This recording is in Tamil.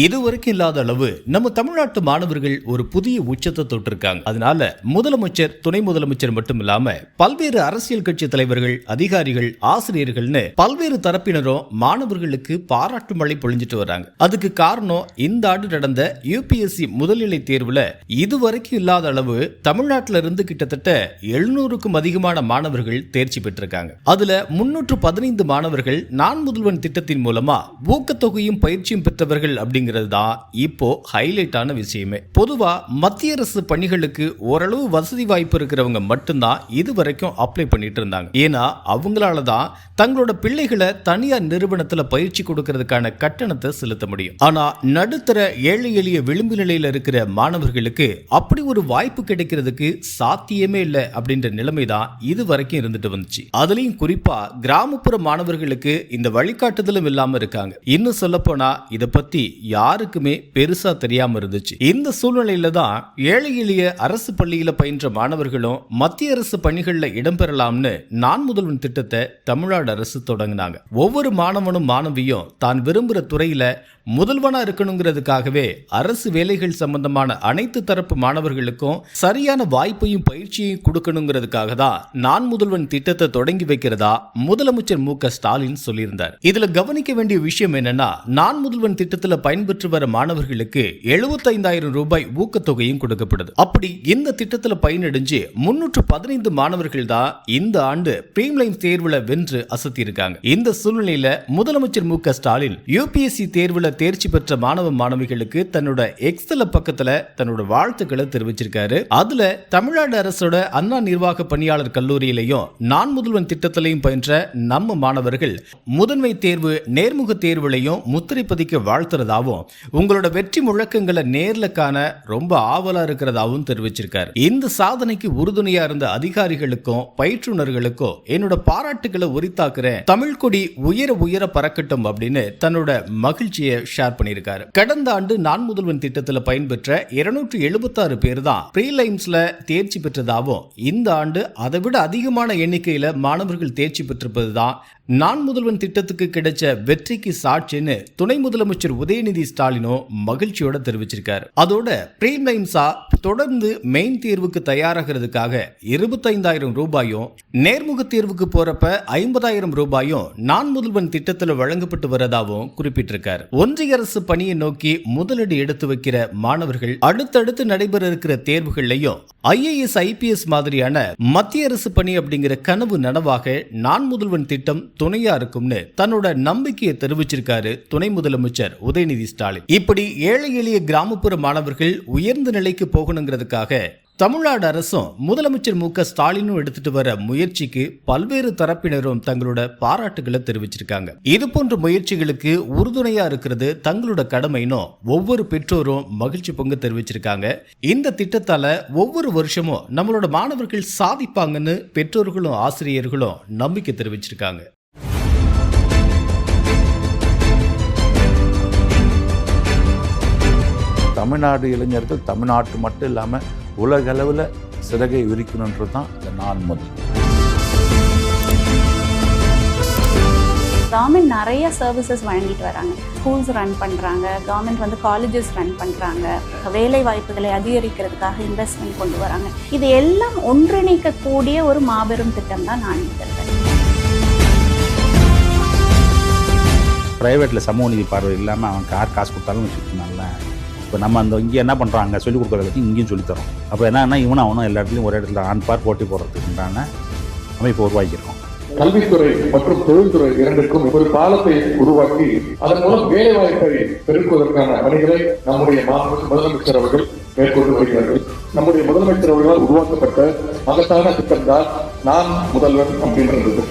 இதுவரைக்கும் இல்லாத அளவு நம்ம தமிழ்நாட்டு மாணவர்கள் ஒரு புதிய உச்சத்தை தொட்டிருக்காங்க. அதனால முதலமைச்சர் துணை முதலமைச்சர் மட்டும் இல்லாம பல்வேறு அரசியல் கட்சி தலைவர்கள் அதிகாரிகள் ஆசிரியர்கள்னு பல்வேறு தரப்பினரும் மாணவர்களுக்கு பாராட்டு மழை பொழிஞ்சிட்டு வராங்க. அதுக்கு காரணம் இந்த ஆண்டு நடந்த யூபிஎஸ்சி முதல்நிலை தேர்வுல இதுவரைக்கும் இல்லாத அளவு தமிழ்நாட்டில இருந்து கிட்டத்தட்ட எழுநூறுக்கும் அதிகமான மாணவர்கள் தேர்ச்சி பெற்றிருக்காங்க. அதுல முன்னூற்று பதினைந்து மாணவர்கள் நான் முதல்வன் திட்டத்தின் மூலமா ஊக்கத்தொகையும் பயிற்சியும் பெற்றவர்கள் அப்படி அப்படிங்கிறது தான் இப்போ ஹைலைட்டான விஷயமே. பொதுவா மத்திய அரசு பணிகளுக்கு ஓரளவு வசதி வாய்ப்பு இருக்கிறவங்க மட்டும்தான் இது வரைக்கும் அப்ளை பண்ணிட்டு இருந்தாங்க. ஏன்னா அவங்களால தான் தங்களோட பிள்ளைகளை தனியார் நிறுவனத்துல பயிற்சி கொடுக்கறதுக்கான கட்டணத்தை செலுத்த முடியும். ஆனா நடுத்தர ஏழை எளிய விளிம்பு நிலையில இருக்கிற மாணவர்களுக்கு அப்படி ஒரு வாய்ப்பு கிடைக்கிறதுக்கு சாத்தியமே இல்லை அப்படின்ற நிலைமை தான் இது வரைக்கும் இருந்துட்டு வந்துச்சு. அதுலயும் குறிப்பா கிராமப்புற மாணவர்களுக்கு இந்த வழிகாட்டுதலும் இல்லாம இருக்காங்க. இன்னும் சொல்ல போனா இதை பத்தி யாருக்குமே பெருசா தெரியாம இருந்துச்சு. இந்த சூழ்நிலையில தான் ஏழை எளிய அரசு பள்ளியில பயின்ற மாணவர்களும் மத்திய அரசு பணிகள்ல இடம்பெறலாம்னு நான் முதல்வன் திட்டத்தை தமிழ்நாடு அரசு தொடங்கினாங்க. ஒவ்வொரு மாணவனும் மாணவியும் தான் விரும்புகிற துறையில முதல்வனா இருக்கணுங்கிறதுக்காகவே அரசு வேலைகள் சம்பந்தமான அனைத்து தரப்பு மாணவர்களுக்கும் சரியான வாய்ப்பையும் பயிற்சியையும் கொடுக்கணுங்கிறதுக்காக தான் நான் முதல்வன் திட்டத்தை தொடங்கி வைக்கிறதா முதலமைச்சர் மு க ஸ்டாலின் சொல்லியிருந்தார். இதுல கவனிக்க வேண்டிய விஷயம் என்னன்னா நான் முதல்வன் திட்டத்துல பயன்பெற்று வர மாணவர்களுக்கு எழுபத்தைந்தாயிரம் ரூபாய் ஊக்கத்தொகையும் கொடுக்கப்படுது. அப்படி இந்த திட்டத்தில் பயனடைஞ்சு முன்னூற்று பதினைந்து மாணவர்கள் தான் இந்த ஆண்டு பிரீம்லைன் தேர்வுல வென்று அசத்தியிருக்காங்க. இந்த சூழ்நிலையில முதலமைச்சர் மு க ஸ்டாலின் யூபிஎஸ்சி தேர்வுல தேர்ச்சி பெற்ற மாணவ மாணவிகளுக்கு தன்னோட எக்ஸல பக்கத்துல தன்னோட வாழ்த்துக்களை தெரிவிச்சிருக்காரு. அதுல தமிழ்நாடு அரசோட அண்ணா நிர்வாக பணியாளர் கல்லூரியிலையும் நான் முதல்வன் திட்டத்திலையும் பயின்ற நம்ம மாணவர்கள் முதன்மை தேர்வு நேர்முக தேர்வுலையும் முத்திரை பதிக்க வாழ்த்துறதாவும் உங்களோட வெற்றி முழக்கங்களை நேர்ல காண ரொம்ப ஆவலா இருக்கிறதாவும் தெரிவிச்சிருக்காரு. இந்த சாதனைக்கு உறுதுணையா இருந்த அதிகாரிகளுக்கும் பயிற்றுனர்களுக்கும் என்னோட பாராட்டுகளை உரித்தாக்குறேன். தமிழ் கொடி உயர உயர பறக்கட்டும் அப்படின்னு தன்னோட மகிழ்ச்சியை ஷேர் பண்ணியிருக்காரு. கடந்த ஆண்டு நான் முதல்வன் திட்டத்தில் பயன்பெற்ற இருநூற்றி எழுபத்தாறு பேர் தான் ப்ரீலைன்ஸ்ல தேர்ச்சி பெற்றதாகவும் இந்த ஆண்டு அதை விட அதிகமான எண்ணிக்கையில மாணவர்கள் தேர்ச்சி பெற்றிருப்பது தான் நான் முதல்வன் திட்டத்துக்கு கிடைச்ச வெற்றிக்கு சாட்சின்னு துணை முதலமைச்சர் உதயநிதி ஸ்டாலினோ மகிழ்ச்சியோட தெரிவிச்சிருக்காரு. அதோட ப்ரீலைன்ஸா தொடர்ந்து மெயின் தேர்வுக்கு தயாராகிறதுக்காக இருபத்தைந்தாயிரம் ரூபாயும் நேர்முக தேர்வுக்கு போறப்ப ஐம்பதாயிரம் ரூபாயும் நான் முதல்வன் திட்டத்தில் வழங்கப்பட்டு வரதாகவும் குறிப்பிட்டிருக்காரு. ஒன்றிய அரசு பணியை நோக்கி முதலடி எடுத்து வைக்கிற மாணவர்கள் அடுத்தடுத்து நடைபெற இருக்கிற தேர்வுகள்லையும் ஐஏஎஸ் ஐபிஎஸ் மாதிரியான மத்திய அரசு பணி அப்படிங்கிற கனவு நனவாக நான் முதல்வன் திட்டம் துணையா இருக்கும்னு தன்னோட நம்பிக்கையை தெரிவிச்சிருக்காரு துணை முதலமைச்சர் உதயநிதி ஸ்டாலின். இப்படி ஏழை எளிய கிராமப்புற மாணவர்கள் உயர்ந்த நிலைக்கு போகணுங்கிறதுக்காக தமிழ்நாடு அரசும் முதலமைச்சர் மு க ஸ்டாலினும் எடுத்துட்டு வர முயற்சிக்கு பல்வேறு தரப்பினரும் தங்களோட பாராட்டுகளை தெரிவிச்சிருக்காங்க. இது போன்ற முயற்சிகளுக்கு உறுதுணையா இருக்கிறது தங்களோட கடமைனும் ஒவ்வொரு பெற்றோரும் மகிழ்ச்சி பொங்க தெரிவிச்சிருக்காங்க. இந்த திட்டத்தால ஒவ்வொரு வருஷமும் நம்மளோட மாணவர்கள் சாதிப்பாங்கன்னு பெற்றோர்களும் ஆசிரியர்களும் நம்பிக்கை தெரிவிச்சிருக்காங்க. தமிழ்நாடு இளைஞர்கள் தமிழ்நாட்டு மட்டும் இல்லாமல் உலகளவில் சிறகை விரிக்கணுன்றது தான் இந்த நான் முதல். கவர்மெண்ட் நிறைய சர்வீசஸ் வழங்கிட்டு வராங்க. ஸ்கூல்ஸ் ரன் பண்ணுறாங்க கவர்மெண்ட் வந்து காலேஜஸ் ரன் பண்ணுறாங்க வேலை வாய்ப்புகளை அதிகரிக்கிறதுக்காக இன்வெஸ்ட்மெண்ட் கொண்டு வராங்க. இது எல்லாம் ஒன்றிணைக்கக்கூடிய ஒரு மாபெரும் திட்டம் தான் நான் கருதுறேன் ப்ரைவேட்டில் சமூக நீதி பார்வை இல்லாமல் அவன் கார் காசு கொடுத்தாலும் வச்சுக்கணும்ல இப்போ நம்ம அந்த இங்கே என்ன பண்ணுறாங்க சொல்லிக் கொடுக்குறதுக்கு இங்கேயும் சொல்லித்தரோம் அப்போ என்னன்னா இவனும் அவனும் எல்லா இடத்துலையும் ஒரு இடத்துல ஆண் பார் போட்டி போடுறதுக்குண்டான அமைப்பு உருவாக்கியிருக்கோம். கல்வித்துறை மற்றும் தொழில்துறை இரண்டுக்கும் ஒரு பாலத்தை உருவாக்கி அதன் மூலம் வேலை வாய்ப்பை பெருக்குவதற்கான பணிகளை நம்முடைய முதலமைச்சர் அவர்கள் மேற்கொண்டு வருகிறார்கள். நம்முடைய முதலமைச்சர் அவர்களால் உருவாக்கப்பட்ட மகத்தான திட்டம் தான் நான் முதல்வன் அப்படின்ற திட்டம்